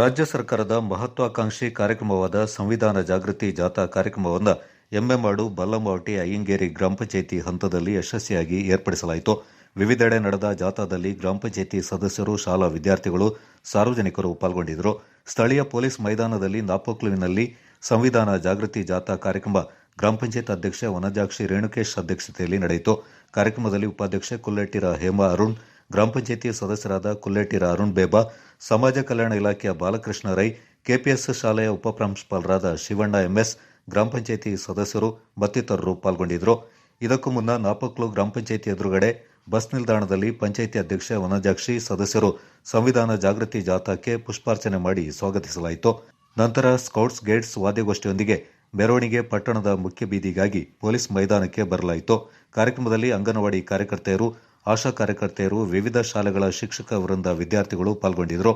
ರಾಜ್ಯ ಸರ್ಕಾರದ ಮಹತ್ವಾಕಾಂಕ್ಷಿ ಕಾರ್ಯಕ್ರಮವಾದ ಸಂವಿಧಾನ ಜಾಗೃತಿ ಜಾಥಾ ಕಾರ್ಯಕ್ರಮವನ್ನು ಎಮ್ಮೆಮಾಡು ಬಲ್ಲಂಬಾವಟಿ ಅಯ್ಯಂಗೇರಿ ಗ್ರಾಮ ಪಂಚಾಯಿತಿ ಹಂತದಲ್ಲಿ ಯಶಸ್ವಿಯಾಗಿ ಏರ್ಪಡಿಸಲಾಯಿತು. ವಿವಿಧೆಡೆ ನಡೆದ ಜಾಥಾದಲ್ಲಿ ಗ್ರಾಮ ಪಂಚಾಯಿತಿ ಸದಸ್ಯರು, ಶಾಲಾ ವಿದ್ಯಾರ್ಥಿಗಳು, ಸಾರ್ವಜನಿಕರು ಪಾಲ್ಗೊಂಡಿದ್ದರು. ಸ್ಥಳೀಯ ಪೊಲೀಸ್ ಮೈದಾನದಲ್ಲಿ ನಾಪೋಕ್ಲುವಿನಲ್ಲಿ ಸಂವಿಧಾನ ಜಾಗೃತಿ ಜಾಥಾ ಕಾರ್ಯಕ್ರಮ ಗ್ರಾಮ ಪಂಚಾಯತ್ ಅಧ್ಯಕ್ಷೆ ವನಜಾಕ್ಷಿ ರೇಣುಕೇಶ್ ಅಧ್ಯಕ್ಷತೆಯಲ್ಲಿ ನಡೆಯಿತು. ಕಾರ್ಯಕ್ರಮದಲ್ಲಿ ಉಪಾಧ್ಯಕ್ಷೆ ಕುಲ್ಲೆಟ್ಟಿರ ಹೇಮಾ ಅರುಣ್ ಗ್ರಾಮ ಪಂಚಾಯಿತಿ ಸದಸ್ಯರಾದ ಕುಲ್ಲೆಟ್ಟಿರ ಅರುಣ್ ಬೇಬಾ, ಸಮಾಜ ಕಲ್ಯಾಣ ಇಲಾಖೆಯ ಬಾಲಕೃಷ್ಣ ರೈ, ಕೆಪಿಎಸ್ ಶಾಲೆಯ ಉಪಪ್ರಾಂಶುಪಾಲರಾದ ಶಿವಣ್ಣ ಎಂಎಸ್, ಗ್ರಾಮ ಪಂಚಾಯಿತಿ ಸದಸ್ಯರು ಮತ್ತಿತರರು ಪಾಲ್ಗೊಂಡಿದ್ದರು. ಇದಕ್ಕೂ ಮುನ್ನ ನಾಪಕ್ಲು ಗ್ರಾಮ ಪಂಚಾಯಿತಿ ಎದುರುಗಡೆ ಬಸ್ ನಿಲ್ದಾಣದಲ್ಲಿ ಪಂಚಾಯಿತಿ ಅಧ್ಯಕ್ಷೆ ವನಜಾಕ್ಷಿ, ಸದಸ್ಯರು ಸಂವಿಧಾನ ಜಾಗೃತಿ ಜಾಥಾಕ್ಕೆ ಪುಷ್ಪಾರ್ಚನೆ ಮಾಡಿ ಸ್ವಾಗತಿಸಲಾಯಿತು. ನಂತರ ಸ್ಕೌಟ್ಸ್ ಗೈಡ್ಸ್ ವಾದ್ಯಗೋಷ್ಠಿಯೊಂದಿಗೆ ಮೆರವಣಿಗೆ ಪಟ್ಟಣದ ಮುಖ್ಯ ಬೀದಿಗಾಗಿ ಪೊಲೀಸ್ ಮೈದಾನಕ್ಕೆ ಬರಲಾಯಿತು. ಕಾರ್ಯಕ್ರಮದಲ್ಲಿ ಅಂಗನವಾಡಿ ಕಾರ್ಯಕರ್ತೆಯರು ಆಶಾ ಕಾರ್ಯಕರ್ತೆಯರು ವಿವಿಧ ಶಾಲೆಗಳ ಶಿಕ್ಷಕ ವೃಂದ ವಿದ್ಯಾರ್ಥಿಗಳು ಪಾಲ್ಗೊಂಡಿದ್ದರು.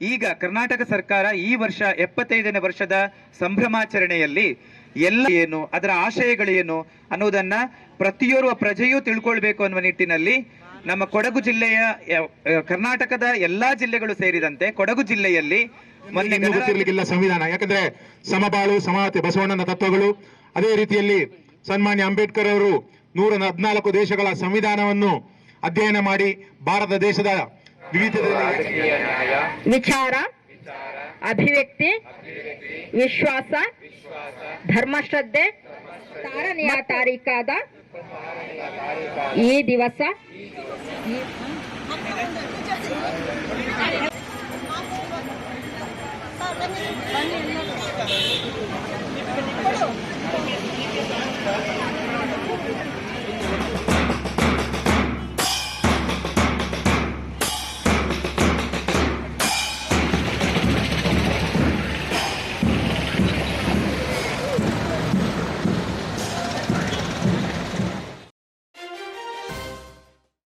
ಈಗ ಕರ್ನಾಟಕ ಸರ್ಕಾರ ಈ ವರ್ಷ ಎಪ್ಪತ್ತೈದನೇ ವರ್ಷದ ಸಂಭ್ರಮಾಚರಣೆಯಲ್ಲಿ ಎಲ್ಲ ಏನು ಅದರ ಆಶಯಗಳೇನು ಅನ್ನೋದನ್ನ ಪ್ರತಿಯೋರ್ವ ಪ್ರಜೆಯೂ ತಿಳ್ಕೊಳ್ಬೇಕು ಅನ್ನುವ ನಿಟ್ಟಿನಲ್ಲಿ ನಮ್ಮ ಕೊಡಗು ಜಿಲ್ಲೆಯ ಕರ್ನಾಟಕದ ಎಲ್ಲಾ ಜಿಲ್ಲೆಗಳು ಸೇರಿದಂತೆ ಕೊಡಗು ಜಿಲ್ಲೆಯಲ್ಲಿ ಮೊನ್ನೆ ಗೊತ್ತಿರಲಿಕ್ಕಿಲ್ಲ ಸಂವಿಧಾನ. ಯಾಕಂದ್ರೆ ಸಮಬಾಳು ಸಮಾನತೆ ಬಸವಣ್ಣನ ತತ್ವಗಳು ಅದೇ ರೀತಿಯಲ್ಲಿ ಸನ್ಮಾನ್ಯ ಅಂಬೇಡ್ಕರ್ ಅವರು ನೂರ ಹದಿನಾಲ್ಕು ದೇಶಗಳ ಸಂವಿಧಾನವನ್ನು ಅಧ್ಯಯನ ಮಾಡಿ ಭಾರತ ದೇಶದ ವಿವಿಧ ವಿಚಾರ ಅಭಿವ್ಯಕ್ತಿ ವಿಶ್ವಾಸ ಧರ್ಮಶ್ರದ್ಧೆ ತಾರನೆಯ ತಾರೀಕಾದ ಈ ದಿವಸ.